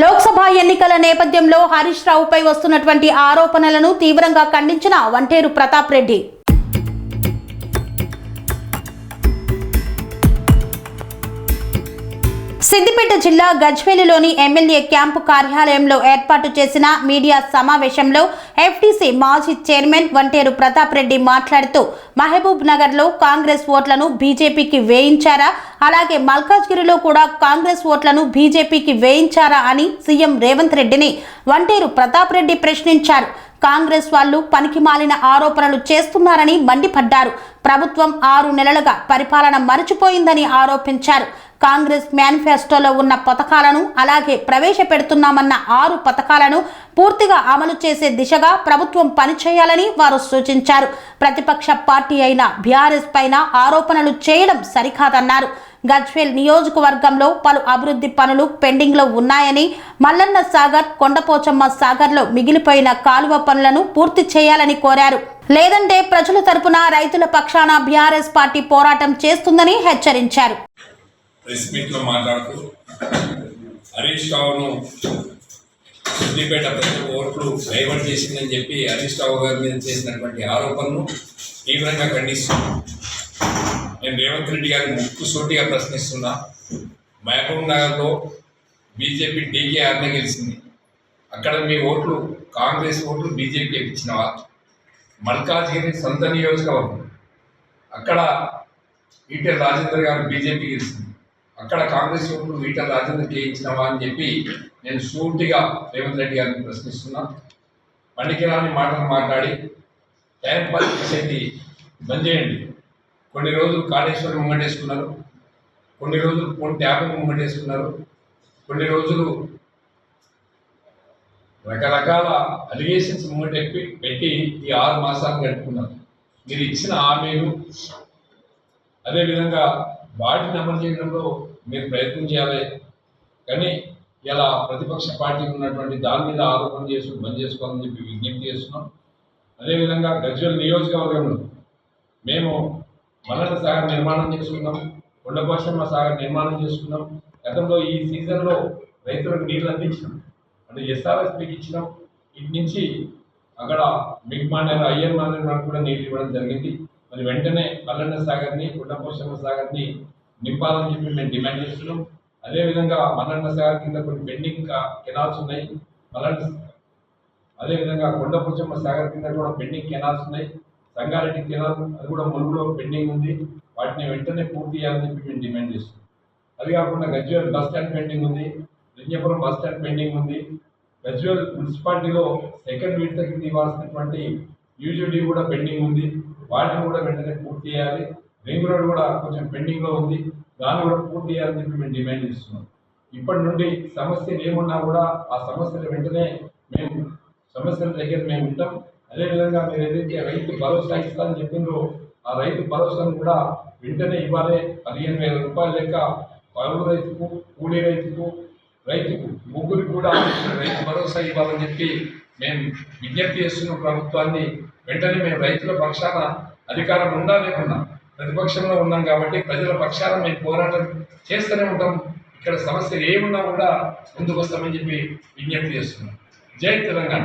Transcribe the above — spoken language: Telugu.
లోక్సభ ఎన్నికల నేపథ్యంలో హరీష్ రావుపై వస్తున్నటువంటి ఆరోపణలను తీవ్రంగా ఖండించిన వంటేరు ప్రతాప్ రెడ్డి. సిద్దిపేట జిల్లా గజ్వేలిలోని ఎమ్మెల్యే క్యాంపు కార్యాలయంలో ఏర్పాటు చేసిన మీడియా సమావేశంలో ఎఫ్టీసీ మాజీ చైర్మన్ వంటేరు ప్రతాప్ రెడ్డి మాట్లాడుతూ మహబూబ్ నగర్లో కాంగ్రెస్ ఓట్లను బీజేపీకి వేయించారా? అలాగే మల్కాజ్గిరిలో కూడా కాంగ్రెస్ ఓట్లను బీజేపీకి వేయించారా అని సీఎం రేవంత్ రెడ్డిని వంటేరు ప్రతాప్ రెడ్డి ప్రశ్నించారు. కాంగ్రెస్ వాళ్ళు పనికిమాలిన ఆరోపణలు చేస్తున్నారని మండిపడ్డారు. ప్రభుత్వం ఆరు నెలలుగా పరిపాలన మరచిపోయిందని ఆరోపించారు. కాంగ్రెస్ మేనిఫెస్టోలో ఉన్న పథకాలను అలాగే ప్రవేశపెడుతున్నామన్న ఆరు పథకాలను పూర్తిగా అమలు చేసే దిశగా ప్రభుత్వం పనిచేయాలని వారు సూచించారు. ప్రతిపక్ష పార్టీ అయిన బీఆర్ఎస్ పైన ఆరోపణలు చేయడం సరికాదన్నారు. గజ్వేల్ నియోజకవర్గంలో పలు అభివృద్ధి పనులు పెండింగ్లో ఉన్నాయని మల్లన్న సాగర్ కొండపోచమ్మ సాగర్లో మిగిలిపోయిన కాలువ పనులను పూర్తి చేయాలని కోరారు. లేదంటే ప్రజల తరపున రైతుల పక్షాన బీఆర్ఎస్ పార్టీ పోరాటం చేస్తుందని హెచ్చరించారు. హరీష్ రావును సిద్దిపేట ప్రజలు ఓట్లు డైవర్ట్ చేసిందని చెప్పి హరీష్ రావు గారి మీద చేసినటువంటి ఆరోపణను తీవ్రంగా ఖండిస్తున్నాం నేను రేవంత్ రెడ్డి గారిని ముక్కు సోటిగా ప్రశ్నిస్తున్నా. మహబూబ్ నగర్లో బీజేపీ డీకేఆర్నే గెలిచింది. అక్కడ మీ ఓట్లు కాంగ్రెస్ ఓట్లు బీజేపీకి ఇచ్చినవా మల్కాజ్గిరి సొంత నియోజకవర్గం. అక్కడ ఈటెల్ రాజేందర్ గారు బీజేపీ గెలిచింది. అక్కడ కాంగ్రెస్ ఓట్లు ఈటెల్ రాజేందర్ చేయించినవా అని చెప్పి నేను సూటిగా రేవంత్ రెడ్డి గారిని ప్రశ్నిస్తున్నా. పనికిరాని మాటలు మాట్లాడి టైం పాస్ చేసేది బంద్ చేయండి. కొన్ని రోజులు కాళేశ్వరం ముంగటేసుకున్నారు. కొన్ని రోజులు కొన్ని ట్యాబ్ ముంగటేసుకున్నారు. కొన్ని రోజులు రకరకాల అలిగేషన్స్ ముంగటెప్పి పెట్టి ఈ ఆరు మాసాలు గడుపుకున్నారు. మీరు ఇచ్చిన హామీలు అదేవిధంగా వాటిని అమలు చేయడంలో మీరు ప్రయత్నం చేయాలి. కానీ ఇలా ప్రతిపక్ష పార్టీకి ఉన్నటువంటి దాని మీద ఆరోపణ చేసి బంద్ చేసుకోవాలని చెప్పి విజ్ఞప్తి చేస్తున్నాం. అదేవిధంగా గజ్వల్ నియోజకవర్గంలో మేము మల్లన్న సాగర్ నిర్మాణం చేసుకున్నాం. కొండపోషమ్మ సాగర్ నిర్మాణం చేసుకున్నాం. గతంలో ఈ సీజన్లో రైతులకు నీళ్ళు అందించినాం. అంటే ఎస్ఆర్ఎస్పీకి ఇచ్చినాం. ఇటు నుంచి అక్కడ మిగ్ మానేరు అయ్యర్ మానేరు వరకు కూడా నీళ్ళు ఇవ్వడం జరిగింది. మరి వెంటనే మల్లన్న సాగర్ని కొండపోషమ్మ సాగర్ని నింపాలని చెప్పి మేము డిమాండ్ చేస్తున్నాం. అదేవిధంగా మల్లన్న సాగర్ కింద కొన్ని పెండింగ్ కెనాల్స్ ఉన్నాయి. మల్లన్న అదేవిధంగా కొండపోచమ్మ సాగర్ కింద కూడా పెండింగ్ కెనాల్స్ ఉన్నాయి. సంగారెడ్డి కెనాల్ అది కూడా ములుగులో పెండింగ్ ఉంది. వాటిని వెంటనే పూర్తి చేయాలని చెప్పి మేము డిమాండ్ చేస్తున్నాం. అది కాకుండా గజ్వేల్ బస్ స్టాండ్ పెండింగ్ ఉంది లింగపురం బస్ స్టాండ్ పెండింగ్ ఉంది. గజ్వేల్ మున్సిపాలిటీలో సెకండ్ విడత కింద ఇవ్వాల్సినటువంటి యూజీడీ కూడా పెండింగ్ ఉంది. వాటిని కూడా వెంటనే పూర్తి చేయాలి. రింగ్ రోడ్ కూడా కొంచెం పెండింగ్లో ఉంది. దాన్ని కూడా పూర్తి చేయాలని చెప్పి మేము డిమాండ్ చేస్తున్నాం. ఇప్పటి నుండి సమస్యలు ఏమున్నా కూడా ఆ సమస్యలు వెంటనే మేము సమస్యల దగ్గర మేము ఉంటాం. అదేవిధంగా మీరు ఏదైతే రైతు భరోసా ఇస్తారని చెప్పిందో ఆ రైతు భరోసాను కూడా వెంటనే ఇవ్వాలి. పదిహేను వేల రూపాయల లెక్క పరువు రైతుకు కూలీ రైతుకు రైతుకు ముగ్గురు కూడా రైతు భరోసా ఇవ్వాలని చెప్పి మేము విజ్ఞప్తి చేస్తున్న ప్రభుత్వాన్ని వెంటనే మేము రైతుల పక్షాన అధికారం ఉందా లేకున్నా ప్రతిపక్షంలో ఉన్నాం కాబట్టి ప్రజల పక్షాన మేము పోరాటం చేస్తూనే ఉంటాం. ఇక్కడ సమస్యలు ఏమున్నా కూడా ముందుకు వస్తామని చెప్పి విజ్ఞప్తి చేస్తున్నాం. జై Telangana.